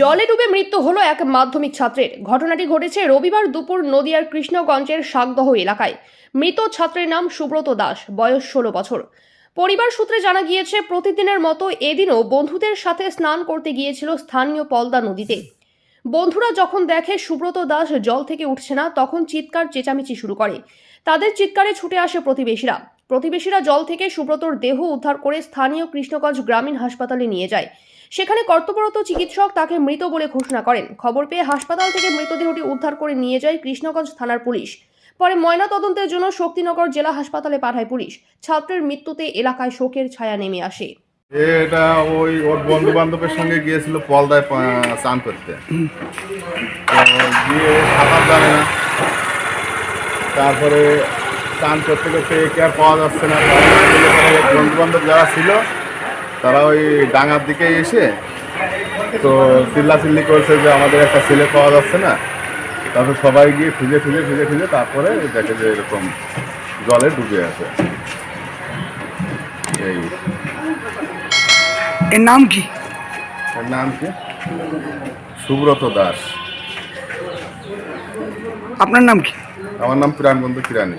জলে ডুবে মৃত্যু হলো এক মাধ্যমিক ছাত্রের। ঘটনাটি ঘটেছে রবিবার দুপুর নদিয়ার কৃষ্ণগঞ্জের শাকদহ এলাকায়। মৃত ছাত্রের নাম সুব্রত দাস, বয়স ষোলো বছর। পরিবার সূত্রে জানা গিয়েছে, প্রতিদিনের মতো এদিনও বন্ধুদের সাথে স্নান করতে গিয়েছিল স্থানীয় পলদা নদীতে। বন্ধুরা যখন দেখে সুব্রত দাস জল থেকে উঠছে না, তখন চিৎকার চেঁচামেচি শুরু করে। তাদের চিৎকারে ছুটে আসে প্রতিবেশীরা। প্রতিবেশীরা জল থেকে সুব্রতর দেহ উদ্ধার করে স্থানীয় কৃষ্ণগঞ্জ গ্রামীণ হাসপাতালে নিয়ে যায়। সেখানে কর্তব্যরত চিকিৎসক তাকে মৃত বলে ঘোষণা করেন। খবর পেয়ে হাসপাতাল থেকে মৃতদেহটি উদ্ধার করে নিয়ে যায় কৃষ্ণগঞ্জ থানার পুলিশ। পরে ময়না তদন্তের জন্য শক্তিনগর জেলা হাসপাতালে পাঠায় পুলিশ। ছাত্রের মৃত্যুতে এলাকায় শোকের ছায়া নেমে আসে। এটা ওই ওর বন্ধু বান্ধবের সঙ্গে গিয়েছিল পলদায় স্নান করতে। গিয়ে সাঁতার জানে না। তারপরে স্নান করতে করতে একে আর পাওয়া যাচ্ছে না। বন্ধু বান্ধব যারা ছিল তারা ওই ডাঙার দিকে এসে তো চিল্লা চিল্লাচিল্লি করছে যে আমাদের একটা ছেলে পাওয়া যাচ্ছে না। তারপর সবাই গিয়ে খুঁজে খুঁজে খুঁজে খুঁজে তারপরে দেখে যে এরকম জলে ডুবে আছে। এই। এর নাম কি? এর নাম কি? সুব্রত দাস। আপনার নাম কি? আমার নাম প্রাণবন্ধু কিরানি।